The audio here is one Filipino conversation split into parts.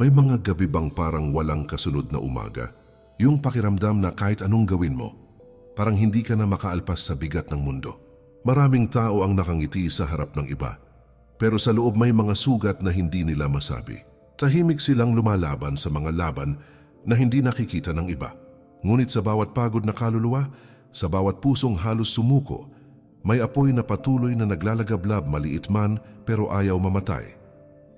May mga gabi bang parang walang kasunod na umaga? Yung pakiramdam na kahit anong gawin mo, parang hindi ka na makaalpas sa bigat ng mundo. Maraming tao ang nakangiti sa harap ng iba, pero sa loob may mga sugat na hindi nila masabi. Tahimik silang lumalaban sa mga laban na hindi nakikita ng iba. Ngunit sa bawat pagod na kaluluwa, sa bawat pusong halos sumuko, may apoy na patuloy na naglalagablab maliit man pero ayaw mamatay.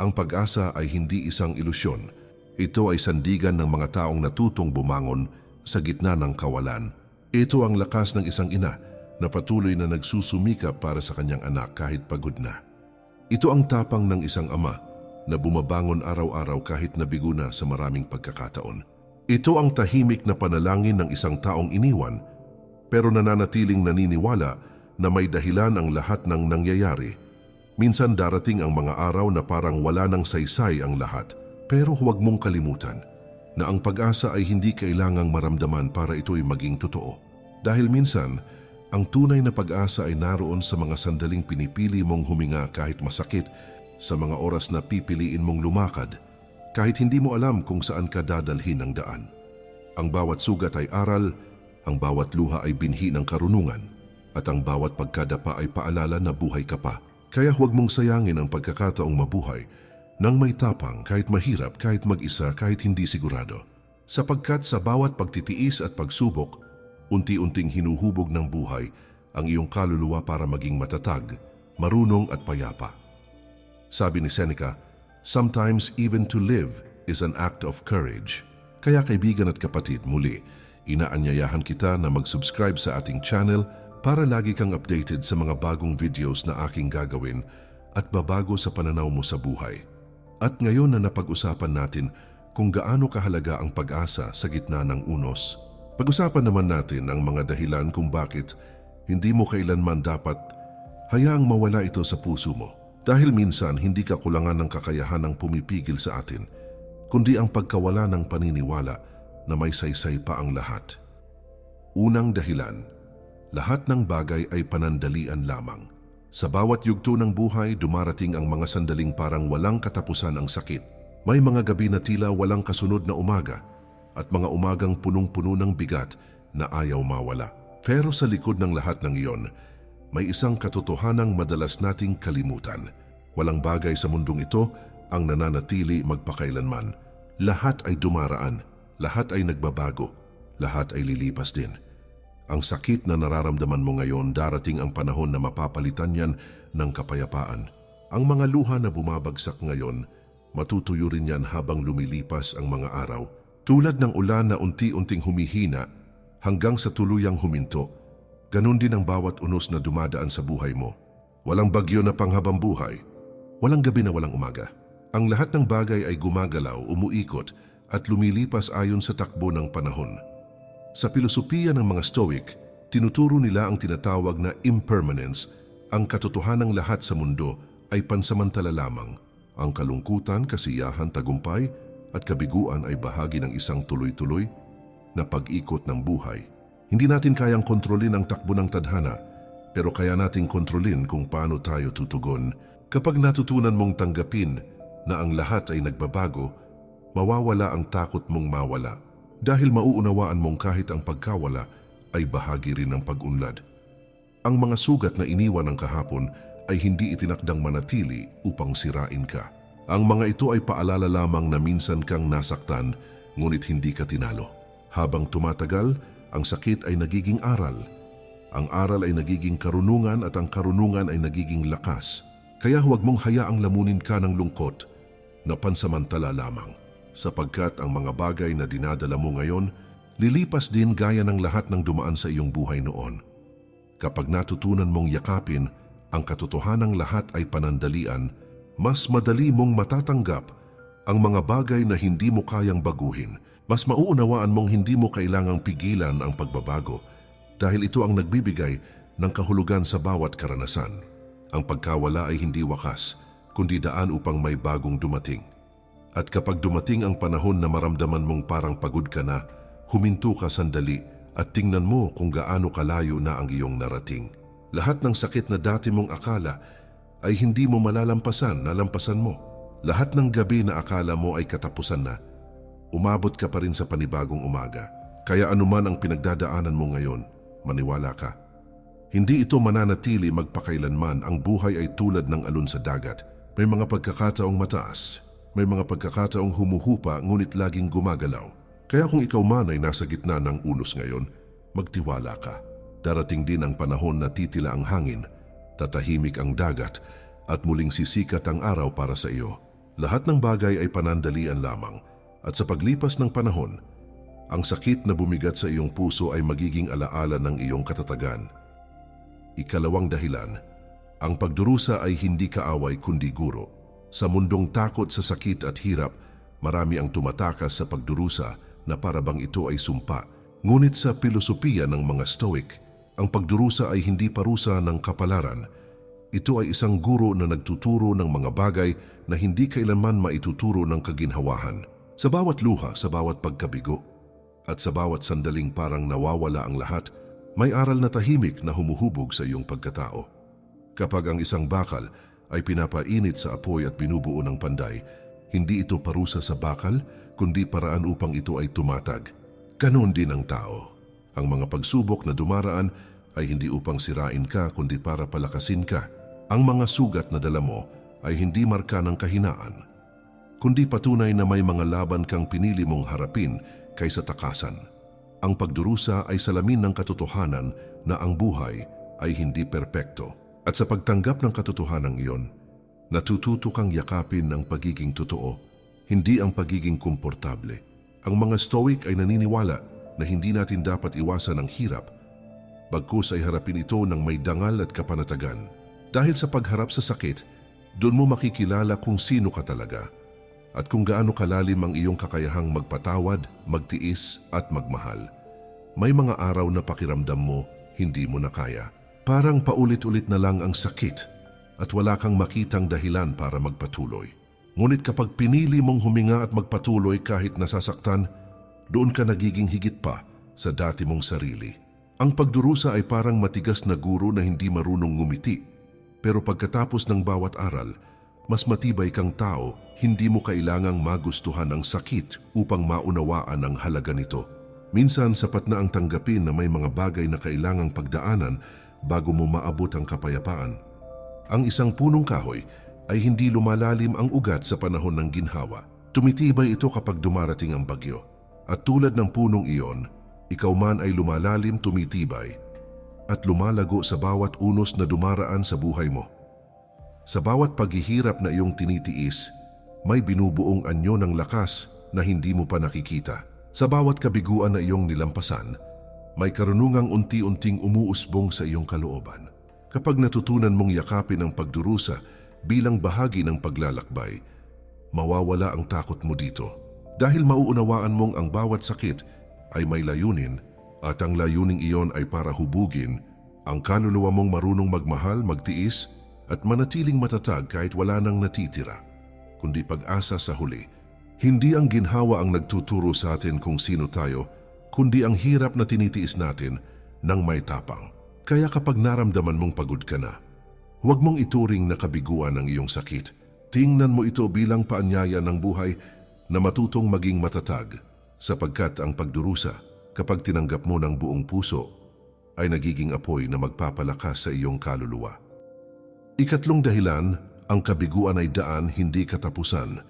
Ang pag-asa ay hindi isang ilusyon. Ito ay sandigan ng mga taong natutong bumangon sa gitna ng kawalan. Ito ang lakas ng isang ina na patuloy na nagsusumikap para sa kanyang anak kahit pagod na. Ito ang tapang ng isang ama na bumabangon araw-araw kahit nabigo na sa maraming pagkakataon. Ito ang tahimik na panalangin ng isang taong iniwan pero nananatiling naniniwala na may dahilan ang lahat ng nangyayari. Minsan darating ang mga araw na parang wala ng saysay ang lahat pero huwag mong kalimutan na ang pag-asa ay hindi kailangang maramdaman para ito'y maging totoo. Dahil minsan, ang tunay na pag-asa ay naroon sa mga sandaling pinipili mong huminga kahit masakit, sa mga oras na pipiliin mong lumakad, kahit hindi mo alam kung saan ka dadalhin ng daan. Ang bawat sugat ay aral, ang bawat luha ay binhi ng karunungan, at ang bawat pagkadapa ay paalala na buhay ka pa. Kaya huwag mong sayangin ang pagkakataong mabuhay nang may tapang kahit mahirap, kahit mag-isa, kahit hindi sigurado. Sapagkat sa bawat pagtitiis at pagsubok, unti-unting hinuhubog ng buhay ang iyong kaluluwa para maging matatag, marunong at payapa. Sabi ni Seneca, Sometimes even to live is an act of courage. Kaya kaibigan at kapatid, muli, inaanyayahan kita na mag-subscribe sa ating channel para lagi kang updated sa mga bagong videos na aking gagawin at babago sa pananaw mo sa buhay. At ngayon na napag-usapan natin kung gaano kahalaga ang pag-asa sa gitna ng unos, pag-usapan naman natin ang mga dahilan kung bakit hindi mo kailanman dapat hayaang mawala ito sa puso mo. Dahil minsan hindi ka kulangan ng kakayahan ng pumipigil sa atin, kundi ang pagkawala ng paniniwala na may saysay pa ang lahat. Unang dahilan, lahat ng bagay ay panandalian lamang. Sa bawat yugto ng buhay, dumarating ang mga sandaling parang walang katapusan ang sakit. May mga gabi na tila walang kasunod na umaga at mga umagang punong-puno ng bigat na ayaw mawala. Pero sa likod ng lahat ng iyon, may isang katotohanang madalas nating kalimutan. Walang bagay sa mundong ito ang nananatili magpakailanman. Lahat ay dumaraan, lahat ay nagbabago, lahat ay lilipas din. Ang sakit na nararamdaman mo ngayon, darating ang panahon na mapapalitan yan ng kapayapaan. Ang mga luha na bumabagsak ngayon, matutuyo rin yan habang lumilipas ang mga araw. Tulad ng ulan na unti-unting humihina hanggang sa tuluyang huminto, ganun din ang bawat unos na dumadaan sa buhay mo. Walang bagyo na panghabang buhay, walang gabi na walang umaga. Ang lahat ng bagay ay gumagalaw, umuikot at lumilipas ayon sa takbo ng panahon. Sa pilosopiya ng mga Stoic, tinuturo nila ang tinatawag na impermanence, ang katotohanang lahat sa mundo ay pansamantala lamang. Ang kalungkutan, kasiyahan, tagumpay at kabiguan ay bahagi ng isang tuloy-tuloy na pag-ikot ng buhay. Hindi natin kayang kontrolin ang takbo ng tadhana, pero kaya nating kontrolin kung paano tayo tutugon. Kapag natutunan mong tanggapin na ang lahat ay nagbabago, mawawala ang takot mong mawala dahil mauunawaan mong kahit ang pagkawala ay bahagi rin ng pag-unlad. Ang mga sugat na iniwan ng kahapon ay hindi itinakdang manatili upang sirain ka. Ang mga ito ay paalala lamang na minsan kang nasaktan ngunit hindi ka tinalo. Habang tumatagal, ang sakit ay nagiging aral. Ang aral ay nagiging karunungan at ang karunungan ay nagiging lakas. Kaya huwag mong hayaang lamunin ka ng lungkot na pansamantala lamang sapagkat ang mga bagay na dinadala mo ngayon, lilipas din gaya ng lahat ng dumaan sa iyong buhay noon. Kapag natutunan mong yakapin ang katotohanang lahat ay panandalian, mas madali mong matatanggap ang mga bagay na hindi mo kayang baguhin. Mas mauunawaan mong hindi mo kailangang pigilan ang pagbabago dahil ito ang nagbibigay ng kahulugan sa bawat karanasan. Ang pagkawala ay hindi wakas, kundi daan upang may bagong dumating. At kapag dumating ang panahon na maramdaman mong parang pagod ka na, huminto ka sandali at tingnan mo kung gaano kalayo na ang iyong narating. Lahat ng sakit na dati mong akala ay hindi mo malalampasan, nalampasan mo. Lahat ng gabi na akala mo ay katapusan na, umabot ka pa rin sa panibagong umaga. Kaya anuman ang pinagdadaanan mo ngayon, maniwala ka. Hindi ito mananatili magpakailanman, ang buhay ay tulad ng alon sa dagat. May mga pagkakataong mataas, may mga pagkakataong humuhupa ngunit laging gumagalaw. Kaya kung ikaw man ay nasa gitna ng unos ngayon, magtiwala ka. Darating din ang panahon na titila ang hangin, tatahimik ang dagat, at muling sisikat ang araw para sa iyo. Lahat ng bagay ay panandalian lamang, at sa paglipas ng panahon, ang sakit na bumigat sa iyong puso ay magiging alaala ng iyong katatagan. Ikalawang dahilan, ang pagdurusa ay hindi kaaway kundi guro. Sa mundong takot sa sakit at hirap, marami ang tumatakas sa pagdurusa na parabang ito ay sumpa. Ngunit sa pilosopiya ng mga Stoic, ang pagdurusa ay hindi parusa ng kapalaran. Ito ay isang guro na nagtuturo ng mga bagay na hindi kailanman maituturo ng kaginhawahan. Sa bawat luha, sa bawat pagkabigo, at sa bawat sandaling parang nawawala ang lahat, may aral na tahimik na humuhubog sa iyong pagkatao. Kapag ang isang bakal ay pinapainit sa apoy at binubuo ng panday, hindi ito parusa sa bakal, kundi paraan upang ito ay tumatag. Ganon din ang tao. Ang mga pagsubok na dumaraan ay hindi upang sirain ka, kundi para palakasin ka. Ang mga sugat na dala mo ay hindi marka ng kahinaan, kundi patunay na may mga laban kang pinili mong harapin kaysa takasan. Ang pagdurusa ay salamin ng katotohanan na ang buhay ay hindi perpekto. At sa pagtanggap ng katotohanan iyon, natututo kang yakapin ng pagiging totoo, hindi ang pagiging komportable. Ang mga stoic ay naniniwala na hindi natin dapat iwasan ang hirap, bagkus ay harapin ito ng may dangal at kapanatagan. Dahil sa pagharap sa sakit, doon mo makikilala kung sino ka talaga at kung gaano kalalim ang iyong kakayahang magpatawad, magtiis at magmahal. May mga araw na pakiramdam mo, hindi mo na kaya. Parang paulit-ulit na lang ang sakit at wala kang makitang dahilan para magpatuloy. Ngunit kapag pinili mong huminga at magpatuloy kahit nasasaktan, doon ka nagiging higit pa sa dati mong sarili. Ang pagdurusa ay parang matigas na guro na hindi marunong ngumiti. Pero pagkatapos ng bawat aral, mas matibay kang tao, hindi mo kailangang magustuhan ang sakit upang maunawaan ang halaga nito. Minsan sapat na ang tanggapin na may mga bagay na kailangang pagdaanan bago mo maabot ang kapayapaan. Ang isang punong kahoy ay hindi lumalalim ang ugat sa panahon ng ginhawa. Tumitibay ito kapag dumarating ang bagyo. At tulad ng punong iyon, ikaw man ay lumalalim tumitibay at lumalago sa bawat unos na dumaraan sa buhay mo. Sa bawat paghihirap na iyong tinitiis, may binubuong anyo ng lakas na hindi mo pa nakikita. Sa bawat kabiguan na iyong nilampasan, may karunungang unti-unting umuusbong sa iyong kalooban. Kapag natutunan mong yakapin ang pagdurusa bilang bahagi ng paglalakbay, mawawala ang takot mo dito. Dahil mauunawaan mong ang bawat sakit ay may layunin at ang layuning iyon ay para hubugin ang kaluluwa mong marunong magmahal, magtiis at manatiling matatag kahit wala nang natitira, kundi pag-asa sa huli. Hindi ang ginhawa ang nagtuturo sa atin kung sino tayo, kundi ang hirap na tinitiis natin ng may tapang. Kaya kapag naramdaman mong pagod ka na, huwag mong ituring na kabiguan ang iyong sakit. Tingnan mo ito bilang paanyaya ng buhay na matutong maging matatag sapagkat ang pagdurusa kapag tinanggap mo ng buong puso ay nagiging apoy na magpapalakas sa iyong kaluluwa. Ikatlong dahilan, ang kabiguan ay daan hindi katapusan.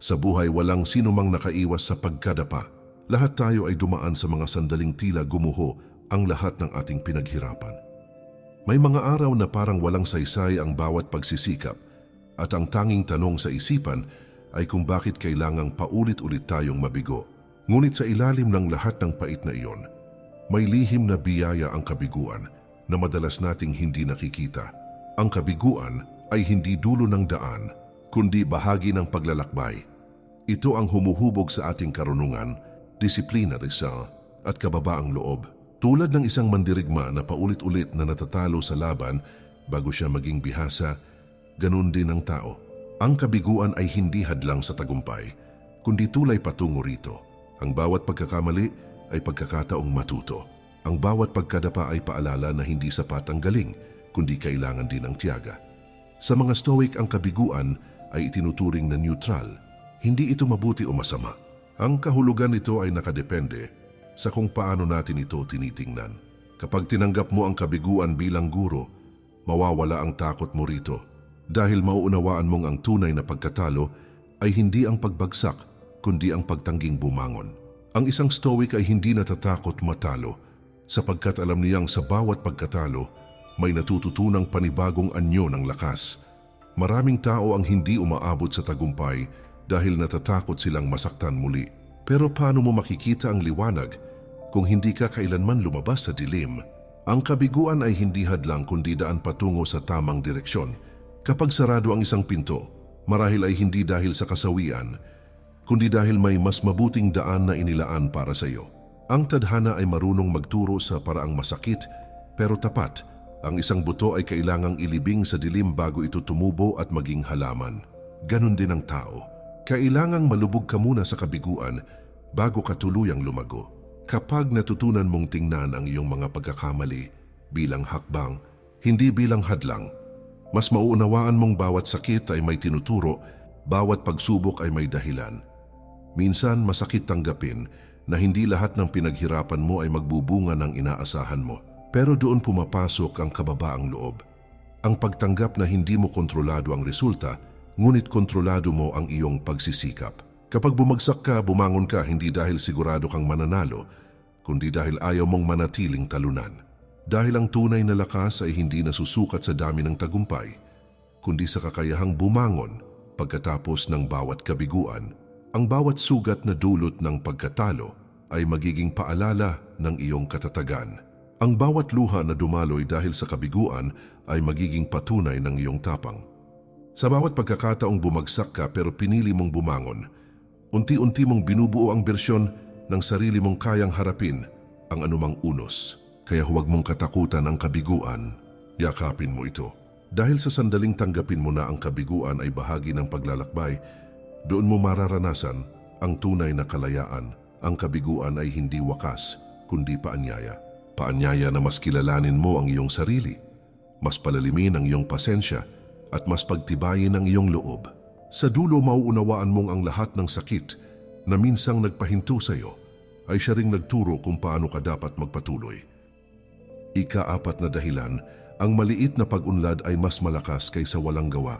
Sa buhay walang sinumang nakaiwas sa pagkadapa. Lahat tayo ay dumaan sa mga sandaling tila gumuho ang lahat ng ating pinaghirapan. May mga araw na parang walang saysay ang bawat pagsisikap at ang tanging tanong sa isipan ay kung bakit kailangang paulit-ulit tayong mabigo. Ngunit sa ilalim ng lahat ng pait na iyon, may lihim na biyaya ang kabiguan na madalas nating hindi nakikita. Ang kabiguan ay hindi dulo ng daan, kundi bahagi ng paglalakbay. Ito ang humuhubog sa ating karunungan, disiplina isa, at kababaang loob. Tulad ng isang mandirigma na paulit-ulit na natatalo sa laban bago siya maging bihasa, ganun din ang tao. Ang kabiguan ay hindi hadlang sa tagumpay, kundi tulay patungo rito. Ang bawat pagkakamali ay pagkakataong matuto. Ang bawat pagkadapa ay paalala na hindi sapat ang galing, kundi kailangan din ang tiyaga. Sa mga stoic ang kabiguan ay itinuturing na neutral. Hindi ito mabuti o masama. Ang kahulugan nito ay nakadepende sa kung paano natin ito tinitingnan. Kapag tinanggap mo ang kabiguan bilang guro, mawawala ang takot mo rito dahil mauunawaan mong ang tunay na pagkatalo ay hindi ang pagbagsak kundi ang pagtangging bumangon. Ang isang stoic ay hindi natatakot matalo sapagkat alam niyang sa bawat pagkatalo may natututunang panibagong anyo ng lakas. Maraming tao ang hindi umaabot sa tagumpay dahil natatakot silang masaktan muli. Pero paano mo makikita ang liwanag kung hindi ka kailanman lumabas sa dilim? Ang kabiguan ay hindi hadlang kundi daan patungo sa tamang direksyon. Kapag sarado ang isang pinto, marahil ay hindi dahil sa kasawian, kundi dahil may mas mabuting daan na inilaan para sa iyo. Ang tadhana ay marunong magturo sa paraang masakit pero tapat. Ang isang buto ay kailangang ilibing sa dilim bago ito tumubo at maging halaman. Ganon din ang tao. Kailangang malubog ka muna sa kabiguan bago ka tuluyang lumago. Kapag natutunan mong tingnan ang iyong mga pagkakamali bilang hakbang, hindi bilang hadlang, mas mauunawaan mong bawat sakit ay may tinuturo, bawat pagsubok ay may dahilan. Minsan masakit tanggapin na hindi lahat ng pinaghirapan mo ay magbubunga ng inaasahan mo. Pero doon pumapasok ang kababaang loob. Ang pagtanggap na hindi mo kontrolado ang resulta, ngunit kontrolado mo ang iyong pagsisikap. Kapag bumagsak ka, bumangon ka hindi dahil sigurado kang mananalo, kundi dahil ayaw mong manatiling talunan. Dahil ang tunay na lakas ay hindi nasusukat sa dami ng tagumpay, kundi sa kakayahang bumangon pagkatapos ng bawat kabiguan. Ang bawat sugat na dulot ng pagkatalo ay magiging paalala ng iyong katatagan. Ang bawat luha na dumaloy dahil sa kabiguan ay magiging patunay ng iyong tapang. Sa bawat pagkakataong bumagsak ka pero pinili mong bumangon, unti-unti mong binubuo ang bersyon ng sarili mong kayang harapin ang anumang unos. Kaya huwag mong katakutan ang kabiguan, yakapin mo ito. Dahil sa sandaling tanggapin mo na ang kabiguan ay bahagi ng paglalakbay, doon mo mararanasan ang tunay na kalayaan. Ang kabiguan ay hindi wakas, kundi paanyaya. Paanyaya na mas kilalanin mo ang iyong sarili, mas palalimin ang iyong pasensya, at mas pagtibayin ang iyong loob. Sa dulo mauunawaan mong ang lahat ng sakit na minsang nagpahinto sa iyo ay siya ring nagturo kung paano ka dapat magpatuloy. Ika-apat na dahilan, ang maliit na pag-unlad ay mas malakas kaysa walang gawa.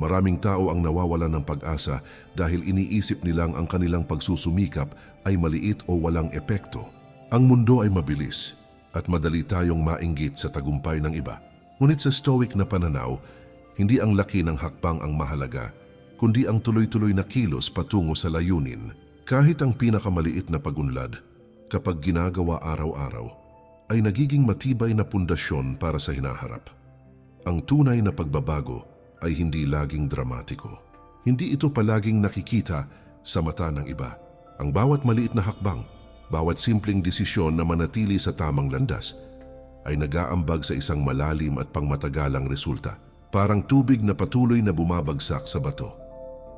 Maraming tao ang nawawala ng pag-asa dahil iniisip nilang ang kanilang pagsusumikap ay maliit o walang epekto. Ang mundo ay mabilis at madali tayong mainggit sa tagumpay ng iba. Ngunit sa stoic na pananaw, hindi ang laki ng hakbang ang mahalaga, kundi ang tuloy-tuloy na kilos patungo sa layunin. Kahit ang pinakamaliit na pagunlad, kapag ginagawa araw-araw, ay nagiging matibay na pundasyon para sa hinaharap. Ang tunay na pagbabago ay hindi laging dramatiko. Hindi ito palaging nakikita sa mata ng iba. Ang bawat maliit na hakbang, bawat simpleng desisyon na manatili sa tamang landas, ay nagaambag sa isang malalim at pangmatagalang resulta. Parang tubig na patuloy na bumabagsak sa bato.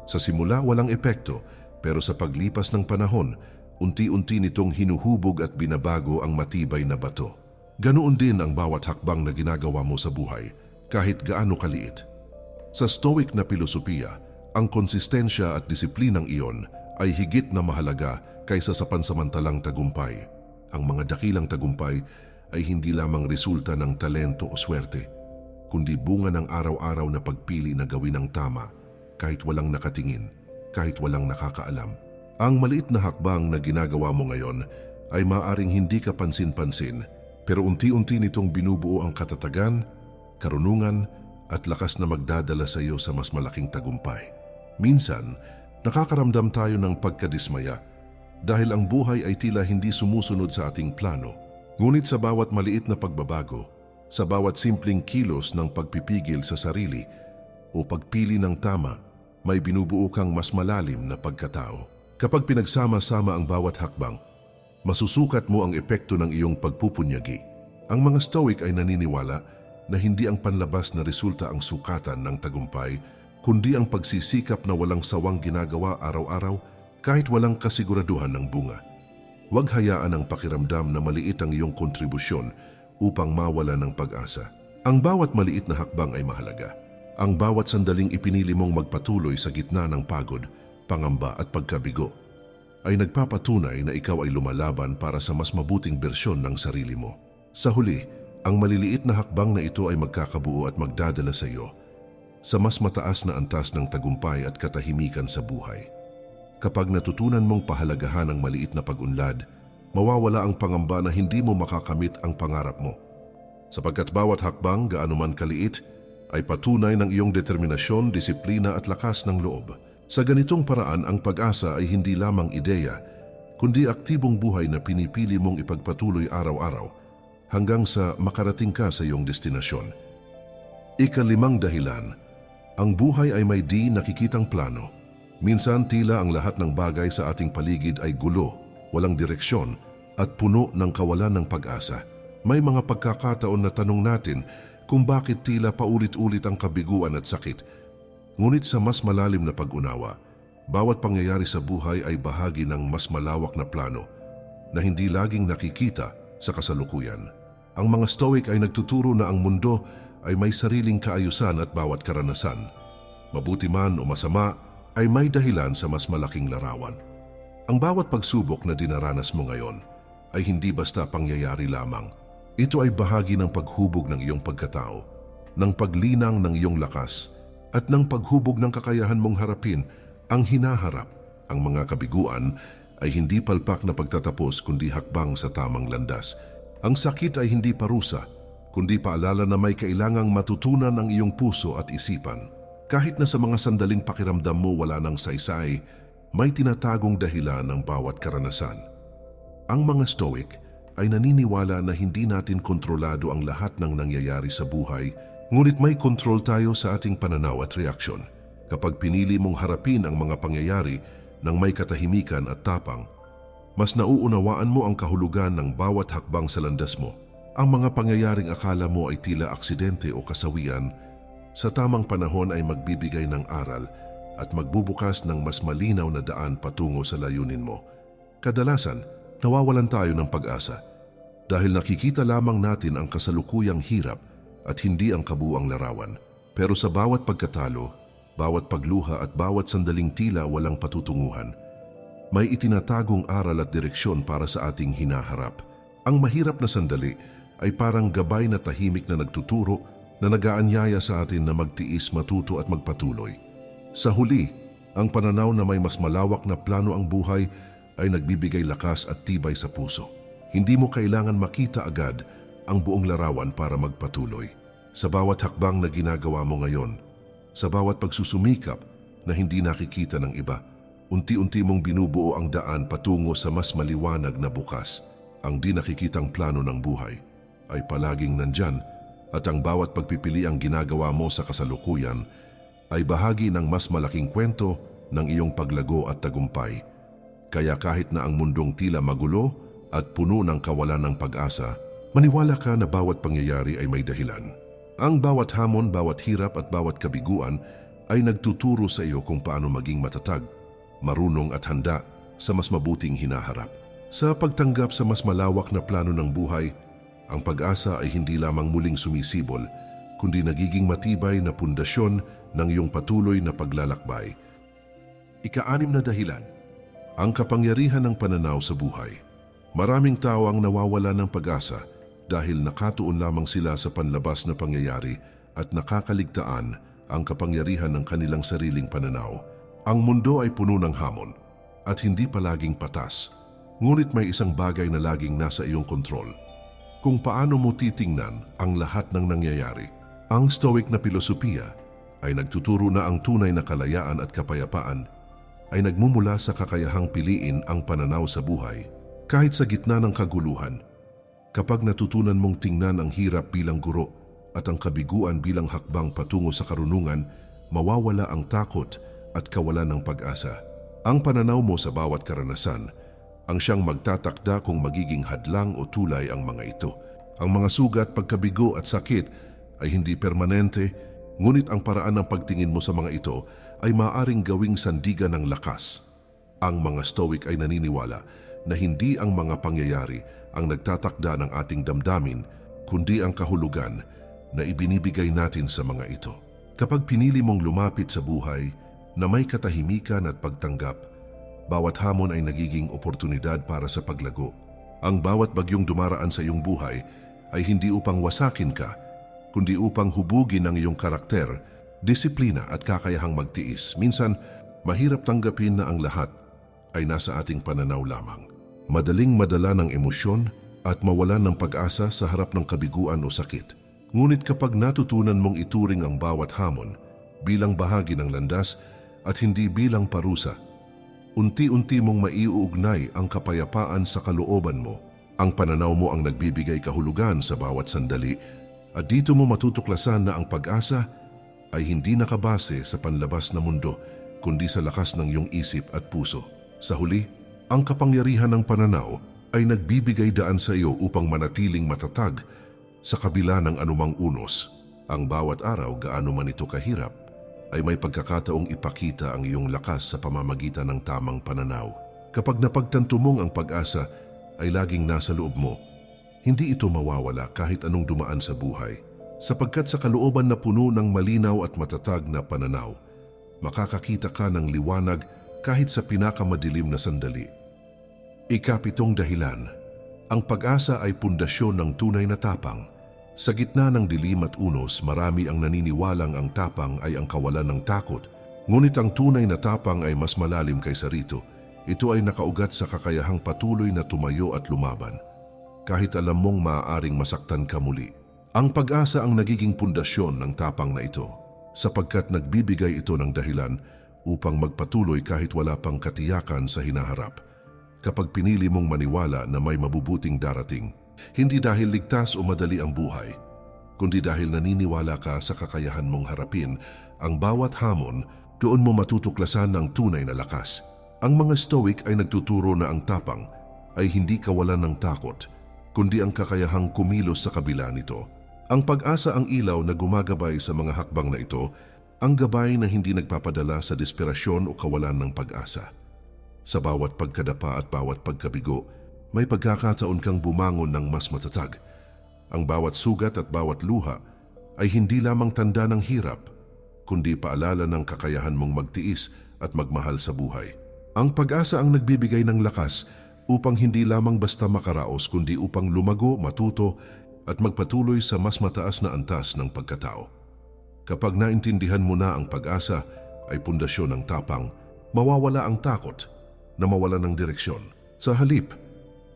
Sa simula walang epekto, pero sa paglipas ng panahon, unti-unti nitong hinuhubog at binabago ang matibay na bato. Ganoon din ang bawat hakbang na ginagawa mo sa buhay, kahit gaano kaliit. Sa stoic na filosofiya, ang konsistensya at disiplinang iyon ay higit na mahalaga kaysa sa pansamantalang tagumpay. Ang mga dakilang tagumpay ay hindi lamang resulta ng talento o swerte, kundi bunga ng araw-araw na pagpili na gawin ang tama kahit walang nakatingin, kahit walang nakakaalam. Ang maliit na hakbang na ginagawa mo ngayon ay maaring hindi ka pansin-pansin pero unti-unti nitong binubuo ang katatagan, karunungan at lakas na magdadala sa iyo sa mas malaking tagumpay. Minsan, nakakaramdam tayo ng pagkadismaya dahil ang buhay ay tila hindi sumusunod sa ating plano. Ngunit sa bawat maliit na pagbabago, sa bawat simpleng kilos ng pagpipigil sa sarili o pagpili ng tama, may binubuo kang mas malalim na pagkatao. Kapag pinagsama-sama ang bawat hakbang, masusukat mo ang epekto ng iyong pagpupunyagi. Ang mga Stoic ay naniniwala na hindi ang panlabas na resulta ang sukatan ng tagumpay, kundi ang pagsisikap na walang sawang ginagawa araw-araw kahit walang kasiguraduhan ng bunga. Huwag hayaan ang pakiramdam na maliit ang iyong kontribusyon upang mawala ng pag-asa. Ang bawat maliit na hakbang ay mahalaga. Ang bawat sandaling ipinili mong magpatuloy sa gitna ng pagod, pangamba at pagkabigo ay nagpapatunay na ikaw ay lumalaban para sa mas mabuting bersyon ng sarili mo. Sa huli, ang maliliit na hakbang na ito ay magkakabuo at magdadala sa iyo sa mas mataas na antas ng tagumpay at katahimikan sa buhay. Kapag natutunan mong pahalagahan ang maliit na pag-unlad, mawawala ang pangamba na hindi mo makakamit ang pangarap mo. Sapagkat bawat hakbang, gaano man kaliit, ay patunay ng iyong determinasyon, disiplina at lakas ng loob. Sa ganitong paraan, ang pag-asa ay hindi lamang ideya, kundi aktibong buhay na pinipili mong ipagpatuloy araw-araw hanggang sa makarating ka sa iyong destinasyon. Ikalimang dahilan, ang buhay ay may di nakikitang plano. Minsan tila ang lahat ng bagay sa ating paligid ay gulo, walang direksyon, at puno ng kawalan ng pag-asa. May mga pagkakataon na tanong natin kung bakit tila paulit-ulit ang kabiguan at sakit. Ngunit sa mas malalim na pag-unawa, bawat pangyayari sa buhay ay bahagi ng mas malawak na plano na hindi laging nakikita sa kasalukuyan. Ang mga Stoic ay nagtuturo na ang mundo ay may sariling kaayusan at bawat karanasan. Mabuti man o masama ay may dahilan sa mas malaking larawan. Ang bawat pagsubok na dinaranas mo ngayon ay hindi basta pangyayari lamang. Ito ay bahagi ng paghubog ng iyong pagkatao, ng paglinang ng iyong lakas, at ng paghubog ng kakayahan mong harapin ang hinaharap. Ang mga kabiguan ay hindi palpak na pagtatapos kundi hakbang sa tamang landas. Ang sakit ay hindi parusa, kundi paalala na may kailangang matutunan ang iyong puso at isipan. Kahit na sa mga sandaling pakiramdam mo wala ng saysay, may tinatagong dahilan ng bawat karanasan. Ang mga Stoic ay naniniwala na hindi natin kontrolado ang lahat ng nangyayari sa buhay, ngunit may kontrol tayo sa ating pananaw at reaksyon. Kapag pinili mong harapin ang mga pangyayari ng may katahimikan at tapang, mas nauunawaan mo ang kahulugan ng bawat hakbang sa landas mo. Ang mga pangyayaring akala mo ay tila aksidente o kasawian, sa tamang panahon ay magbibigay ng aral at magbubukas ng mas malinaw na daan patungo sa layunin mo. Kadalasan, nawawalan tayo ng pag-asa dahil nakikita lamang natin ang kasalukuyang hirap at hindi ang kabuang larawan. Pero sa bawat pagkatalo, bawat pagluha at bawat sandaling tila walang patutunguhan, may itinatagong aral at direksyon para sa ating hinaharap. Ang mahirap na sandali ay parang gabay na tahimik na nagtuturo na nagaanyaya sa atin na magtiis, matuto at magpatuloy. Sa huli, ang pananaw na may mas malawak na plano ang buhay ay nagbibigay lakas at tibay sa puso. Hindi mo kailangan makita agad ang buong larawan para magpatuloy. Sa bawat hakbang na ginagawa mo ngayon, sa bawat pagsusumikap na hindi nakikita ng iba, unti-unti mong binubuo ang daan patungo sa mas maliwanag na bukas. Ang di nakikitang plano ng buhay ay palaging nandyan at ang bawat pagpipili ang ginagawa mo sa kasalukuyan ay bahagi ng mas malaking kwento ng iyong paglago at tagumpay. Kaya kahit na ang mundong tila magulo at puno ng kawalan ng pag-asa, maniwala ka na bawat pangyayari ay may dahilan. Ang bawat hamon, bawat hirap at bawat kabiguan ay nagtuturo sa iyo kung paano maging matatag, marunong at handa sa mas mabuting hinaharap. Sa pagtanggap sa mas malawak na plano ng buhay, ang pag-asa ay hindi lamang muling sumisibol, kundi nagiging matibay na pundasyon ng iyong patuloy na paglalakbay. Ika-anim na dahilan, ang kapangyarihan ng pananaw sa buhay. Maraming tao ang nawawala ng pag-asa dahil nakatuon lamang sila sa panlabas na pangyayari at nakakaligtaan ang kapangyarihan ng kanilang sariling pananaw. Ang mundo ay puno ng hamon at hindi palaging patas, ngunit may isang bagay na laging nasa iyong kontrol – kung paano mo titingnan ang lahat ng nangyayari. Ang Stoic na filosofiya ay nagtuturo na ang tunay na kalayaan at kapayapaan ay nagmumula sa kakayahang piliin ang pananaw sa buhay kahit sa gitna ng kaguluhan. Kapag natutunan mong tingnan ang hirap bilang guro at ang kabiguan bilang hakbang patungo sa karunungan, mawawala ang takot at kawalan ng pag-asa. Ang pananaw mo sa bawat karanasan ang siyang magtatakda kung magiging hadlang o tulay ang mga ito. Ang mga sugat, pagkabigo at sakit ay hindi permanente, ngunit ang paraan ng pagtingin mo sa mga ito ay maaring gawing sandigan ng lakas. Ang mga Stoic ay naniniwala na hindi ang mga pangyayari ang nagtatakda ng ating damdamin, kundi ang kahulugan na ibinibigay natin sa mga ito. Kapag pinili mong lumapit sa buhay na may katahimikan at pagtanggap, bawat hamon ay nagiging oportunidad para sa paglago. Ang bawat bagyong dumaraan sa iyong buhay ay hindi upang wasakin ka, kundi upang hubugin ang iyong karakter, disiplina at kakayahang magtiis. Minsan, mahirap tanggapin na ang lahat ay nasa ating pananaw lamang. Madaling madala ng emosyon at mawalan ng pag-asa sa harap ng kabiguan o sakit. Ngunit kapag natutunan mong ituring ang bawat hamon bilang bahagi ng landas at hindi bilang parusa, unti-unti mong maiuugnay ang kapayapaan sa kalooban mo. Ang pananaw mo ang nagbibigay kahulugan sa bawat sandali at dito mo matutuklasan na ang pag-asa ay hindi nakabase sa panlabas na mundo kundi sa lakas ng iyong isip at puso. Sa huli, ang kapangyarihan ng pananaw ay nagbibigay daan sa iyo upang manatiling matatag sa kabila ng anumang unos. Ang bawat araw, gaano man ito kahirap, ay may pagkakataong ipakita ang iyong lakas sa pamamagitan ng tamang pananaw. Kapag napagtanto mong ang pag-asa ay laging nasa loob mo, hindi ito mawawala kahit anong dumaan sa buhay. Sapagkat sa kalooban na puno ng malinaw at matatag na pananaw, makakakita ka ng liwanag kahit sa pinakamadilim na sandali. Ikapitong dahilan, ang pag-asa ay pundasyon ng tunay na tapang. Sa gitna ng dilim at unos, marami ang naniniwalang ang tapang ay ang kawalan ng takot. Ngunit ang tunay na tapang ay mas malalim kaysa rito. Ito ay nakaugat sa kakayahang patuloy na tumayo at lumaban. Kahit alam mong maaaring masaktan ka muli. Ang pag-asa ang nagiging pundasyon ng tapang na ito sapagkat nagbibigay ito ng dahilan upang magpatuloy kahit wala pang katiyakan sa hinaharap. Kapag pinili mong maniwala na may mabubuting darating, hindi dahil ligtas o madali ang buhay, kundi dahil naniniwala ka sa kakayahan mong harapin ang bawat hamon, doon mo matutuklasan ng tunay na lakas. Ang mga stoic ay nagtuturo na ang tapang ay hindi kawalan ng takot, kundi ang kakayahang kumilos sa kabila nito. Ang pag-asa ang ilaw na gumagabay sa mga hakbang na ito, ang gabay na hindi nagpapadala sa desperasyon o kawalan ng pag-asa. Sa bawat pagkadapa at bawat pagkabigo, may pagkakataon kang bumangon ng mas matatag. Ang bawat sugat at bawat luha ay hindi lamang tanda ng hirap, kundi paalala ng kakayahan mong magtiis at magmahal sa buhay. Ang pag-asa ang nagbibigay ng lakas upang hindi lamang basta makaraos kundi upang lumago, matuto at magpatuloy sa mas mataas na antas ng pagkatao. Kapag naintindihan mo na ang pag-asa ay pundasyon ng tapang, mawawala ang takot na mawala ng direksyon. Sa halip,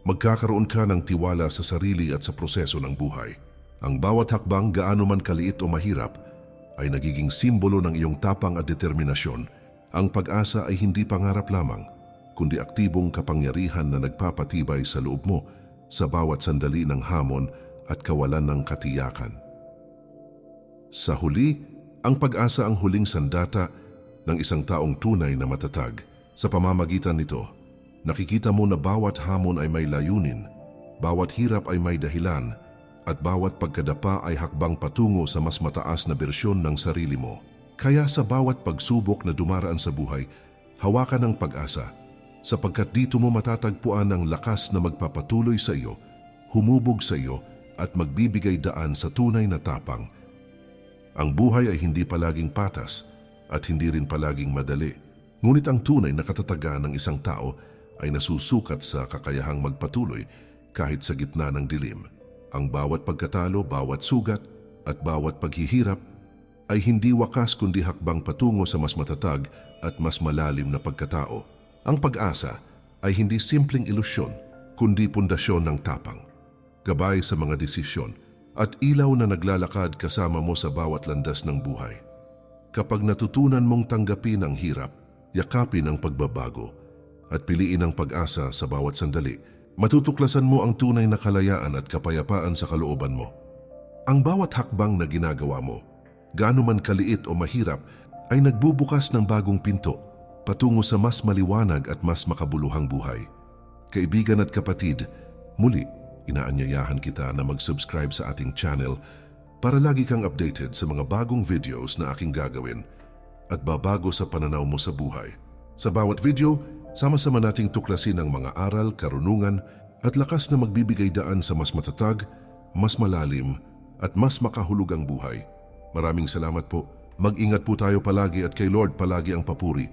magkakaroon ka ng tiwala sa sarili at sa proseso ng buhay. Ang bawat hakbang gaano man kaliit o mahirap ay nagiging simbolo ng iyong tapang at determinasyon. Ang pag-asa ay hindi pangarap lamang, kundi aktibong kapangyarihan na nagpapatibay sa loob mo sa bawat sandali ng hamon at kawalan ng katiyakan. Sa huli, ang pag-asa ang huling sandata ng isang taong tunay na matatag. Sa pamamagitan nito, nakikita mo na bawat hamon ay may layunin, bawat hirap ay may dahilan, at bawat pagkadapa ay hakbang patungo sa mas mataas na bersyon ng sarili mo. Kaya sa bawat pagsubok na dumaraan sa buhay, hawakan ng pag-asa, sapagkat dito mo matatagpuan ang lakas na magpapatuloy sa iyo, humubog sa iyo, at magbibigay daan sa tunay na tapang. Ang buhay ay hindi palaging patas at hindi rin palaging madali. Ngunit ang tunay na katatagan ng isang tao ay nasusukat sa kakayahang magpatuloy kahit sa gitna ng dilim. Ang bawat pagkatalo, bawat sugat at bawat paghihirap ay hindi wakas kundi hakbang patungo sa mas matatag at mas malalim na pagkatao. Ang pag-asa ay hindi simpleng ilusyon kundi pundasyon ng tapang gabay sa mga desisyon, at ilaw na naglalakad kasama mo sa bawat landas ng buhay. Kapag natutunan mong tanggapin ang hirap, yakapin ang pagbabago, at piliin ang pag-asa sa bawat sandali, matutuklasan mo ang tunay na kalayaan at kapayapaan sa kalooban mo. Ang bawat hakbang na ginagawa mo, gaano man kaliit o mahirap, ay nagbubukas ng bagong pinto patungo sa mas maliwanag at mas makabuluhang buhay. Kaibigan at kapatid, muli, inaanyayahan kita na mag-subscribe sa ating channel para lagi kang updated sa mga bagong videos na aking gagawin at babago sa pananaw mo sa buhay. Sa bawat video, sama-sama nating tuklasin ang mga aral, karunungan at lakas na magbibigay daan sa mas matatag, mas malalim at mas makahulugang buhay. Maraming salamat po Mag-ingat po tayo palagi at kay Lord palagi ang papuri